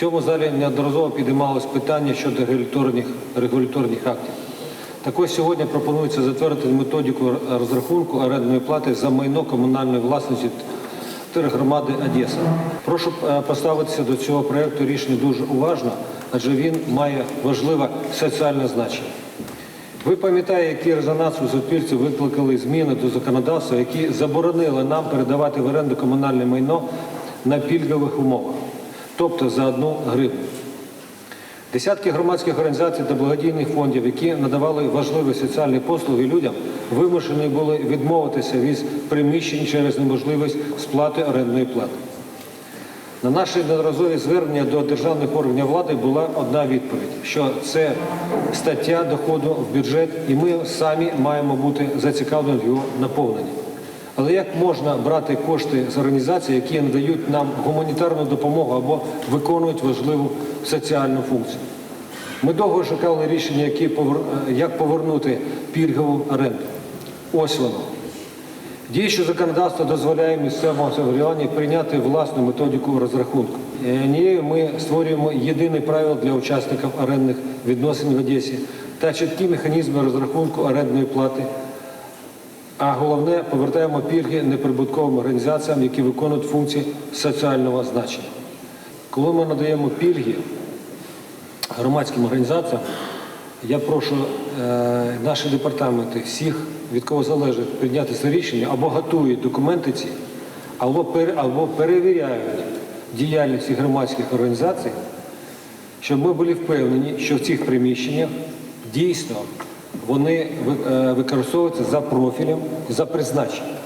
В цьому залі неодноразово підіймалось питання щодо регуляторних, регуляторних актів. Так ось сьогодні пропонується затвердити методику розрахунку орендної плати за майно комунальної власності тергромади Одеса. Прошу е, поставитися до цього проекту рішення дуже уважно, адже він має важливе соціальне значення. Ви пам'ятаєте, який резонанс у суспільстві викликали зміни до законодавства, які заборонили нам передавати в оренду комунальне майно на пільгових умовах, тобто за одну гривню. Десятки громадських організацій та благодійних фондів, які надавали важливі соціальні послуги людям, вимушені були відмовитися від приміщень через неможливість сплати орендної плати. На наші неодноразові звернення до державних органів влади була одна відповідь, що це стаття доходу в бюджет, і ми самі маємо бути зацікавлені в його наповненні. Але як можна брати кошти з організацій, які надають нам гуманітарну допомогу або виконують важливу соціальну функцію? Ми довго шукали рішення, е, як повернути пільгову оренду. Ось воно. Діюче законодавство дозволяє місцевому самоврядуванню прийняти власну методику розрахунку. Е, Нею ми створюємо єдине правило для учасників орендних відносин в Одесі та чіткі механізми розрахунку орендної плати. А головне, повертаємо пільги неприбутковим організаціям, які виконують функції соціального значення. Коли ми надаємо пільги громадським організаціям, я прошу е, наші департаменти всіх, від кого залежить, прийняти це рішення, або готують документи ці, або, пере- або перевіряють діяльність громадських організацій, щоб ми були впевнені, що в цих приміщеннях дійсно вони е, використовуються за профілем, за призначенням.